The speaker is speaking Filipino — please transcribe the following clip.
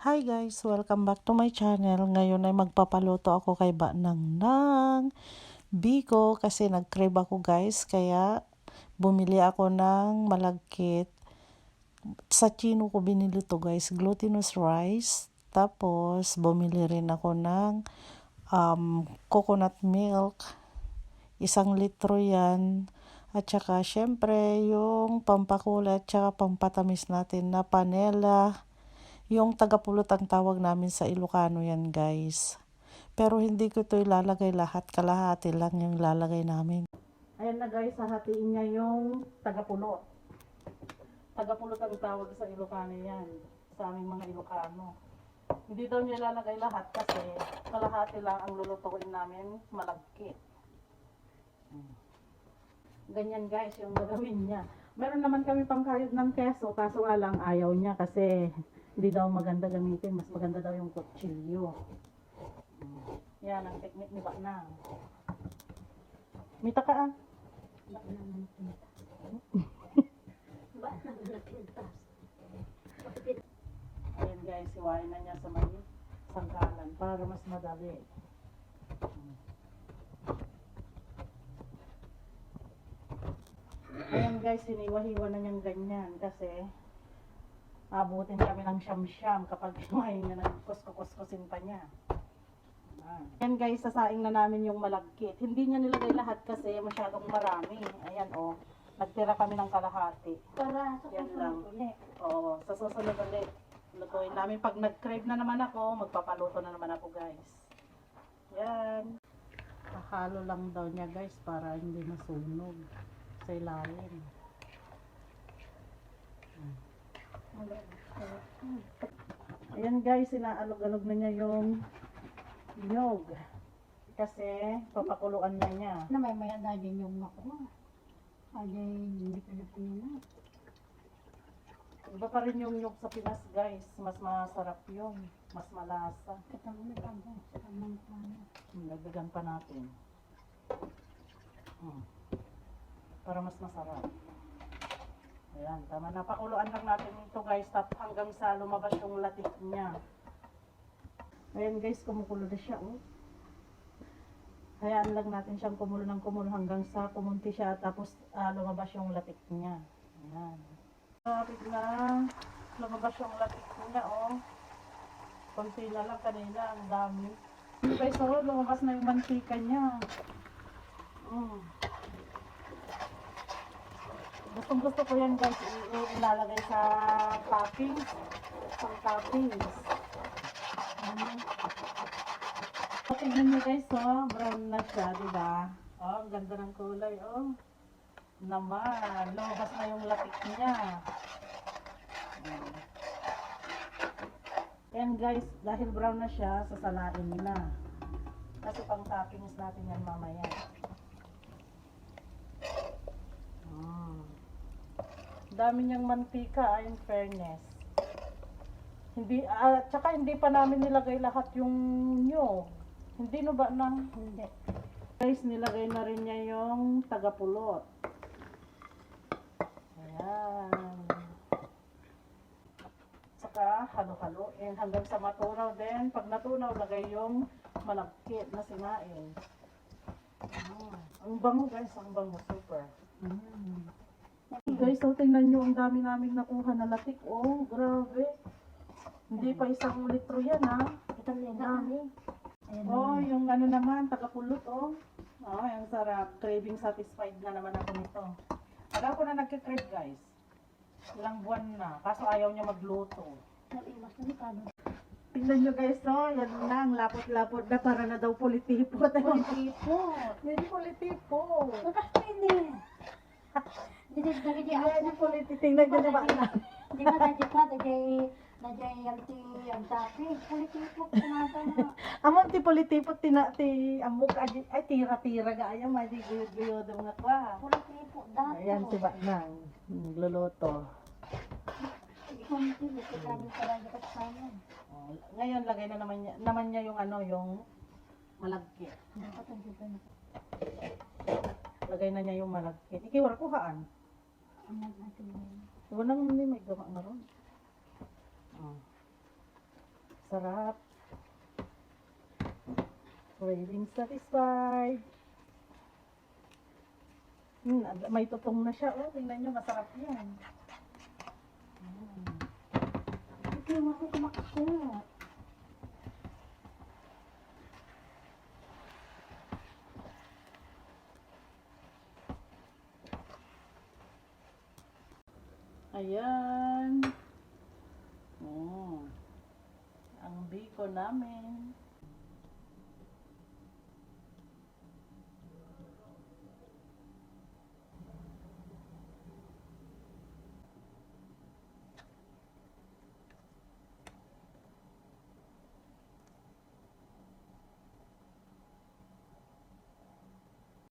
Hi guys, welcome back to my channel. Ngayon ay magpapaluto ako kay Banang ng biko kasi nag-crave ako guys. Kaya bumili ako ng malagkit. Sa chino ko binili to guys, glutinous rice. Tapos bumili rin ako ng um, coconut milk. Isang litro yan. At saka syempre yung pampakulay at saka pampatamis natin na panela. Yung tagapulot ang tawag namin sa Ilocano yan guys. Pero hindi ko ito ilalagay lahat. Kalahati lang yung lalagay namin. Ayan na guys, hahatiin niya yung tagapulot. Tagapulot ang tawag sa Ilocano yan. Sa aming mga Ilocano. Hindi daw niya ilalagay lahat kasi kalahati lang ang lulutuin namin malagkit. Ganyan guys yung gagawin niya. Meron naman kami pangkayod ng keso, kaso nga lang ayaw niya kasi hindi daw maganda gamitin. Mas maganda daw yung kutsilyo. Yan ang technique ni Baknang. Mita ka ah. Ayan guys, siwain na niya sa may sangkalan para mas madali. Ayan guys, siniwa-hiwa na niyang ganyan kasi abutin kami ng siyam-siyam kapag kumain na ng kusko-kuskosin pa niya. Ah. Ayan guys, sasaing na namin yung malagkit. Hindi niya nilagay lahat kasi masyadong marami. Ayan oh, nagtira kami ng kalahati. Para sa Yan susunod ulit. Oo, sa susunod ulit. Lutuin namin. Pag nag-crave na naman ako, magpapaluto na naman ako guys. Yan. Kahalo lang daw niya guys para hindi masunog sa ilalim. Ayan guys, inaalog-alog na niya yung nyog. Kasi papakuluan na niya. Na may maya na yung nakuha. Ay, hindi ko na pinunod. Iba pa rin yung nyog sa Pinas guys. Mas masarap yun. Mas malasa. Katang na kamo sa kamang plano. Hmm, Dagdagan pa natin. Hmm. Para mas masarap. Ayan, tama na. Pakuluan lang natin ito guys. Tap hanggang sa lumabas yung latik niya. Ayan guys, kumukulo na siya. Oh. Hayaan lang natin siyang kumulo ng kumulo hanggang sa kumunti siya. Tapos ah, lumabas yung latik niya. Ayan. Kapit na lumabas yung latik niya. Oh. Konti na lang kanina. Ang dami. Guys, so, lumabas na yung mantika niya. Mm. Gustong gusto ko yan guys, ilalagay sa toppings. Pang toppings. Mm. So, tignan nyo guys, oh, brown na siya, di ba? Oh, ang ganda ng kulay, oh. Naman, lumabas na yung latik niya. Mm. Yan guys, dahil brown na siya, sasalain na. Kasi pang toppings natin yan mamaya. Dami niyang mantika, ah, in fairness. Hindi, ah, tsaka hindi pa namin nilagay lahat yung nyo. Hindi no ba nang, Hindi. guys, nilagay na rin niya yung tagapulot. Ayan. Saka halo-haloin hanggang sa matunaw din. Pag natunaw, lagay yung malagkit na sinain. Ah, ang bango guys, ang bango. Super. Mm. Guys, so tingnan nyo ang dami naming nakuha na latik. Oh, grabe. Hindi pa isang litro yan ha. Ito na dami. Oh, yung ano naman, tagapulot oh. Oh, ang sarap. Craving satisfied na naman ako nito. Alam ko na nagka-crave guys. Ilang buwan na. Kaso ayaw niya magluto. Nalimas na ni Kano. Tingnan nyo guys, oh. Yan na, ang lapot-lapot na para na daw politipot. Politipo. Hindi politipot. Pa hindi. Hindi na kaya Ayan yung politi. Tingnan nyo diba na. Hindi ka na ka, dajay, dajay ang ti, ang dati. Politipo, kumasa na. Amon ti politipot, tina, ti, ay, tira-tira ga. Ayan, madi guyod-guyod mga kwa. Politipo, dati. Ayan. Nagluluto. Hindi ka na kasama. Oh, ngayon, lagay na naman niya, naman niya yung ano, yung malagkit. Ang. Lagay na niya yung malagkit. Ikiwar ko haan. Ang natin. Iwan nang hindi may gawa nga ron. Oh. Sarap. Craving satisfied. Hmm, may tutong na siya. Oh, tingnan nyo, masarap yan. Hindi mo ako kumakasya. Ayan. Oh. Ang biko namin.